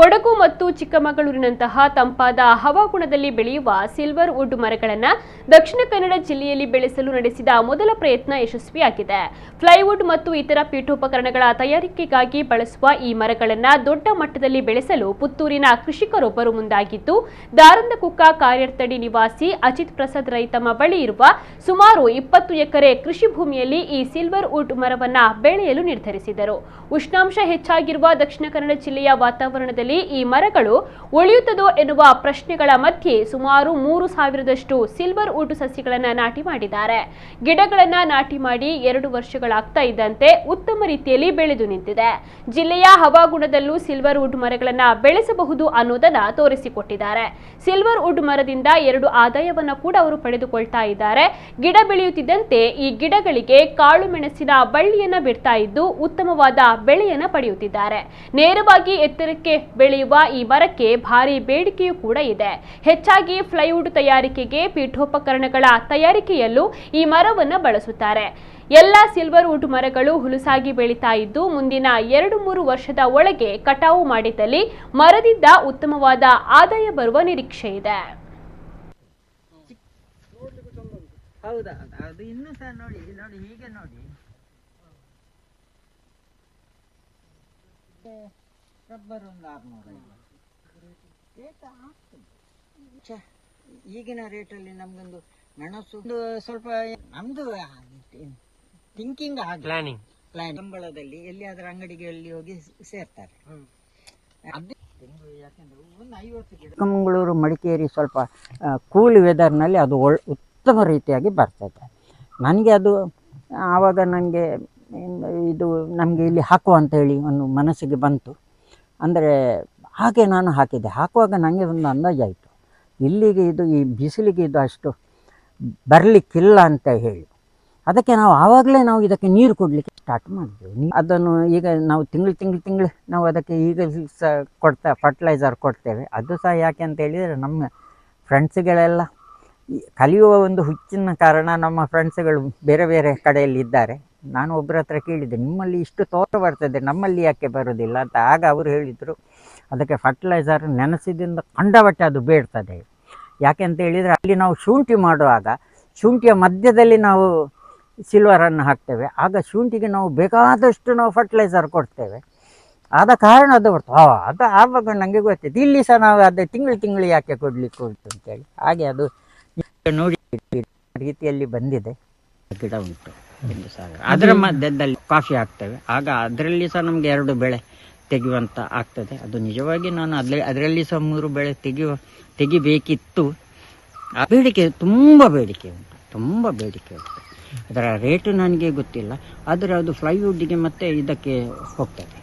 ಕೊಡಗು ಮತ್ತು ಚಿಕ್ಕಮಗಳೂರಿನಂತಹ ತಂಪಾದ ಹವಾಗುಣದಲ್ಲಿ ಬೆಳೆಯುವ ಸಿಲ್ವರ್ ವುಡ್ ಮರಗಳನ್ನು ದಕ್ಷಿಣ ಕನ್ನಡ ಜಿಲ್ಲೆಯಲ್ಲಿ ಬೆಳೆಸಲು ನಡೆಸಿದ ಮೊದಲ ಪ್ರಯತ್ನ ಯಶಸ್ವಿಯಾಗಿದೆ. ಫ್ಲೈವುಡ್ ಮತ್ತು ಇತರ ಪೀಠೋಪಕರಣಗಳ ತಯಾರಿಕೆಗಾಗಿ ಬಳಸುವ ಈ ಮರಗಳನ್ನು ದೊಡ್ಡ ಮಟ್ಟದಲ್ಲಿ ಬೆಳೆಸಲು ಪುತ್ತೂರಿನ ಕೃಷಿಕರೊಬ್ಬರು ಮುಂದಾಗಿದ್ದು, ದಾರಂದಕುಕ್ಕ ಕಾರ್ಯರ್ತಡಿ ನಿವಾಸಿ ಅಜಿತ್ ಪ್ರಸಾದ್ ರೈ ತಮ್ಮ ಬಳಿ ಇರುವ ಸುಮಾರು ಇಪ್ಪತ್ತು ಎಕರೆ ಕೃಷಿ ಭೂಮಿಯಲ್ಲಿ ಈ ಸಿಲ್ವರ್ ವುಡ್ ಮರವನ್ನು ಬೆಳೆಯಲು ನಿರ್ಧರಿಸಿದರು. ಉಷ್ಣಾಂಶ ಹೆಚ್ಚಾಗಿರುವ ದಕ್ಷಿಣ ಕನ್ನಡ ಜಿಲ್ಲೆಯ ವಾತಾವರಣದಲ್ಲಿ ಈ ಮರಗಳು ಉಳಿಯುತ್ತದೋ ಎನ್ನುವ ಪ್ರಶ್ನೆಗಳ ಮಧ್ಯೆ ಸುಮಾರು ಮೂರು ಸಾವಿರದಷ್ಟು ಸಿಲ್ವರ್ ಊಟು ಸಸಿಗಳನ್ನು ನಾಟಿ ಮಾಡಿದ್ದಾರೆ. ಗಿಡಗಳನ್ನ ನಾಟಿ ಮಾಡಿ ಎರಡು ವರ್ಷಗಳಾಗ್ತಾ ಇದ್ದಂತೆ ಉತ್ತಮ ರೀತಿಯಲ್ಲಿ ಬೆಳೆದು ನಿಂತಿದೆ. ಜಿಲ್ಲೆಯ ಹವಾಗುಣದಲ್ಲೂ ಸಿಲ್ವರ್ ವುಡ್ ಮರಗಳನ್ನ ಬೆಳೆಸಬಹುದು ಅನ್ನೋದನ್ನ ತೋರಿಸಿಕೊಟ್ಟಿದ್ದಾರೆ. ಸಿಲ್ವರ್ ವುಡ್ ಮರದಿಂದ ಎರಡು ಆದಾಯವನ್ನ ಕೂಡ ಅವರು ಪಡೆದುಕೊಳ್ತಾ ಇದ್ದಾರೆ. ಗಿಡ ಬೆಳೆಯುತ್ತಿದ್ದಂತೆ ಈ ಗಿಡಗಳಿಗೆ ಕಾಳು ಮೆಣಸಿನ ಬಳ್ಳಿಯನ್ನ ಬಿಡ್ತಾ ಇದ್ದು ಉತ್ತಮವಾದ ಬೆಳೆಯನ್ನ ಪಡೆಯುತ್ತಿದ್ದಾರೆ. ನೇರವಾಗಿ ಎತ್ತರಕ್ಕೆ ಬೆಳೆಯುವ ಈ ಮರಕ್ಕೆ ಭಾರಿ ಬೇಡಿಕೆಯೂ ಕೂಡ ಇದೆ. ಹೆಚ್ಚಾಗಿ ಫ್ಲೈವುಡ್ ತಯಾರಿಕೆಗೆ ಪೀಠೋಪಕರಣಗಳ ತಯಾರಿಕೆಯಲ್ಲೂ ಈ ಮರವನ್ನು ಬಳಸುತ್ತಾರೆ. ಎಲ್ಲ ಸಿಲ್ವರ್ ವುಡ್ ಮರಗಳು ಹುಲುಸಾಗಿ ಬೆಳೀತಾ ಇದ್ದು ಮುಂದಿನ ಎರಡು ಮೂರು ವರ್ಷದ ಒಳಗೆ ಕಟಾವು ಮಾಡಿದಲ್ಲಿ ಮರದಿಂದ ಉತ್ತಮವಾದ ಆದಾಯ ಬರುವ ನಿರೀಕ್ಷೆ ಇದೆ. ಹೌದಾ ಅದು ಇನ್ನೂ ಸಹ ನೋಡಿ ನೋಡಿ ಹೀಗೆ ನೋಡಿ. ರಬ್ಬರ್ ಒಂದು ಆರ್ನೂರ ರೇಟ್ ಆಗ್ತದೆ. ಛೆ, ಈಗಿನ ರೇಟಲ್ಲಿ ನಮ್ಗೊಂದು ಮೆಣಸು ಸ್ವಲ್ಪ ನಮ್ದು ಥಿಂಕಿಂಗ್ ಆಗ ಪ್ಲಾನಿಂಗ್ ಪ್ಲಾನ್ ಕಂಬಳದಲ್ಲಿ ಎಲ್ಲಿಯಾದ್ರೂ ಅಂಗಡಿಗಳಲ್ಲಿ ಹೋಗಿ ಸೇರ್ತಾರೆ. ಚಿಕ್ಕಮಗಳೂರು ಮಡಿಕೇರಿ ಸ್ವಲ್ಪ ಕೂಲ್ ವೆದರ್ನಲ್ಲಿ ಅದು ಒಳ್ ಉತ್ತಮ ರೀತಿಯಾಗಿ ಬರ್ತದೆ. ನನಗೆ ಅದು ಆವಾಗ ನನಗೆ ಇದು ನಮಗೆ ಇಲ್ಲಿ ಹಾಕುವ ಅಂತ ಹೇಳಿ ಒಂದು ಮನಸ್ಸಿಗೆ ಬಂತು. ಅಂದರೆ ಹಾಗೆ ನಾನು ಹಾಕಿದ್ದೆ. ಹಾಕುವಾಗ ನನಗೆ ಒಂದು ಅಂದಾಜಾಯಿತು ಇಲ್ಲಿಗೆ ಇದು ಈ ಬಿಸಿಲಿಗೆ ಇದು ಅಷ್ಟು ಬರಲಿಕ್ಕಿಲ್ಲ ಅಂತ ಹೇಳಿ. ಅದಕ್ಕೆ ನಾವು ಆವಾಗಲೇ ನಾವು ಇದಕ್ಕೆ ನೀರು ಕೊಡಲಿಕ್ಕೆ ಸ್ಟಾರ್ಟ್ ಮಾಡಿದ್ವಿ. ಅದನ್ನು ಈಗ ನಾವು ತಿಂಗಳು ತಿಂಗಳು ತಿಂಗಳು ನಾವು ಅದಕ್ಕೆ ಈಗ ಸಹ ಕೊಡ್ತಾ ಫರ್ಟಿಲೈಸರ್ ಕೊಡ್ತೇವೆ. ಅದು ಸಹ ಯಾಕೆ ಅಂತ ಹೇಳಿದರೆ ನಮ್ಮ ಫ್ರೆಂಡ್ಸ್ಗಳೆಲ್ಲ ಕಲಿಯುವ ಒಂದು ಹುಚ್ಚಿನ ಕಾರಣ ನಮ್ಮ ಫ್ರೆಂಡ್ಸ್ಗಳು ಬೇರೆ ಬೇರೆ ಕಡೆಯಲ್ಲಿ ಇದ್ದಾರೆ. ನಾನು ಒಬ್ಬರ ಹತ್ರ ಕೇಳಿದ್ದೆ, ನಿಮ್ಮಲ್ಲಿ ಇಷ್ಟು ತೋಟ ಬರ್ತದೆ, ನಮ್ಮಲ್ಲಿ ಯಾಕೆ ಬರೋದಿಲ್ಲ? ಅಂತ. ಆಗ ಅವರು ಹೇಳಿದರು, ಅದಕ್ಕೆ ಫರ್ಟಿಲೈಸರ್ ನೆನೆಸಿದಿಂದ ಕಂಡಬಟ್ಟೆ ಅದು ಬೇಡ್ತದೆ. ಯಾಕೆ ಅಂತ ಹೇಳಿದರೆ, ಅಲ್ಲಿ ನಾವು ಶುಂಠಿ ಮಾಡುವಾಗ, ಶುಂಠಿಯ ಮಧ್ಯದಲ್ಲಿ ನಾವು ಸಿಲ್ವರನ್ನು ಹಾಕ್ತೇವೆ. ಆಗ ಶುಂಠಿಗೆ ನಾವು ಬೇಕಾದಷ್ಟು ನಾವು ಫರ್ಟಿಲೈಸರ್ ಕೊಡ್ತೇವೆ. ಆದ ಕಾರಣ ಅದು ಬರ್ತದೆ. ಹಾ ಅದು ಆವಾಗ ನನಗೆ ಗೊತ್ತಿತ್ತು ಇಲ್ಲಿ ಸಹ ನಾವು ಅದೇ ತಿಂಗಳು ತಿಂಗಳು ಯಾಕೆ ಕೊಡಲಿಕ್ಕೆ ಉಂಟು ಅಂತೇಳಿ ಹಾಗೆ ಅದು ನೋಡಿ ರೀತಿಯಲ್ಲಿ ಬಂದಿದೆ. ಗಿಡ ಉಂಟು. ಒಂದು ಸಾವಿರ ಅದರ ಮಧ್ಯದಲ್ಲಿ ಕಾಫಿ ಹಾಕ್ತೇವೆ. ಆಗ ಅದರಲ್ಲಿ ಸಹ ನಮಗೆ ಎರಡು ಬೆಳೆ ತೆಗೆಯುವಂತ ಆಗ್ತದೆ. ಅದು ನಿಜವಾಗಿ ನಾನು ಅದ್ರಲ್ಲಿ ಅದರಲ್ಲಿ ಸಹ ಮೂರು ಬೆಳೆ ತೆಗೆಯುವ ತೆಗಿಬೇಕಿತ್ತು. ಆ ಬೇಡಿಕೆ ತುಂಬ ಬೇಡಿಕೆ ಉಂಟು. ತುಂಬ ಬೇಡಿಕೆ ಉಂಟು. ಅದರ ರೇಟು ನನಗೆ ಗೊತ್ತಿಲ್ಲ. ಆದರೆ ಅದು ಫ್ಲೈವುಡ್ಗೆ ಮತ್ತೆ ಇದಕ್ಕೆ ಹೋಗ್ತದೆ.